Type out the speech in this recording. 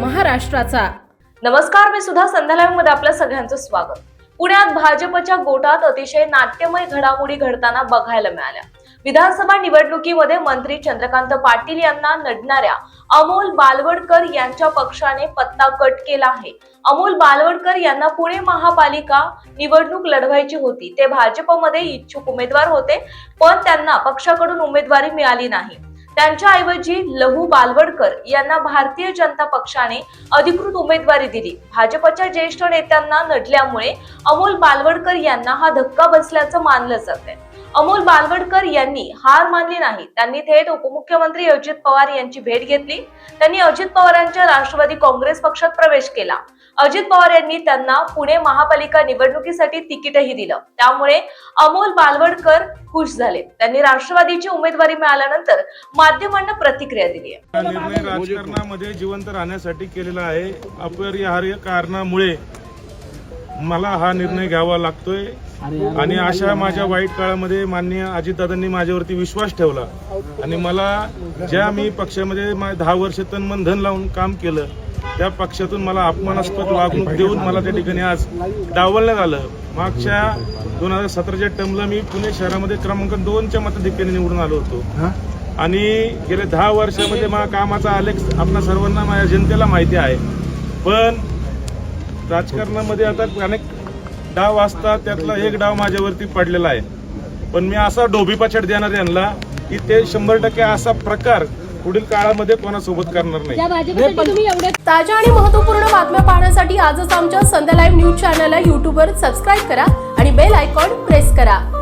महाराष्ट्राचा. नमस्कार मी सुद्धा संध्यालाईव्हमध्ये आपल्या सगळ्यांचं स्वागत. पुण्यात भाजपच्या गोटात अतिशय नाट्यमय घडामोडी घडताना बघायला मिळाल्या. विधानसभा निवडणुकीमध्ये मंत्री चंद्रकांत पाटील यांना नडणाऱ्या अमोल बालवडकर यांच्या पक्षाने पत्ता कट केला आहे. अमोल बालवडकर यांना पुणे महापालिका निवडणूक लढवायची होती. ते भाजपमध्ये इच्छुक उमेदवार होते पण त्यांना पक्षाकडून उमेदवारी मिळाली नाही. त्यांच्याऐवजी लहू बालवडकर यांना भारतीय जनता पक्षाने अधिकृत उमेदवारी दिली. भाजपच्या ज्येष्ठ नेत्यांना नडल्यामुळे अमोल बालवडकर यांना हा धक्का बसल्याचं मानलं जातंय अमोल बालवडकर यांनी हार मानली नाही. त्यांनी थेट उपमुख्यमंत्री अजित पवार यांची भेट घेतली. त्यांनी अजित पवारांच्या राष्ट्रवादी काँग्रेस पक्षात प्रवेश केला. अजित पवार यांनी त्यांना पुणे महापालिका निवडणुकीसाठी तिकीटही दिलं. त्यामुळे अमोल बालवडकर खुश झाले. त्यांनी राष्ट्रवादीची उमेदवारी मिळाल्यानंतर माध्यमांना प्रतिक्रिया दिली आहे. निर्णय राजकारणामध्ये जिवंत राहण्यासाठी केलेला आहे. अपरिहार्य कारणामुळे मला हा निर्णय घ्यावा लागतोय. आणि अशा माझ्या वाईट काळामध्ये माननीय अजितदादांनी माझ्यावरती विश्वास ठेवला. आणि मला ज्या मी पक्षामध्ये दहा वर्ष तनमन धन लावून काम केलं त्या पक्षातून मला अपमानास्पद वागणूक देऊन मला त्या ठिकाणी आज डावलण्यात आलं. मागच्या दोन हजार सतराच्या टर्मला मी पुणे शहरामध्ये क्रमांक दोनच्या मताधिक्याने निवडून आलो होतो. आणि गेल्या दहा वर्षामध्ये माझ्या कामाचा आलेख आपल्या सर्वांना माझ्या जनतेला माहिती आहे. पण राजकारणामध्ये आता अनेक डाव असतात त्यातला एक डाव माझ्यावरती पडलेला आहे. पण मी असा डोबी पाछड देणार यांना की ते शंभर टक्के असा प्रकार पुढील काळामध्ये कोणासोबत करणार नाही. ताज्या आणि महत्त्वपूर्ण बातम्या पाहण्यासाठी आजच आमच्या संध्या लाईव्ह न्यूज चॅनलला यूट्यूबवर सबस्क्राईब करा आणि बेल आयकॉन प्रेस करा.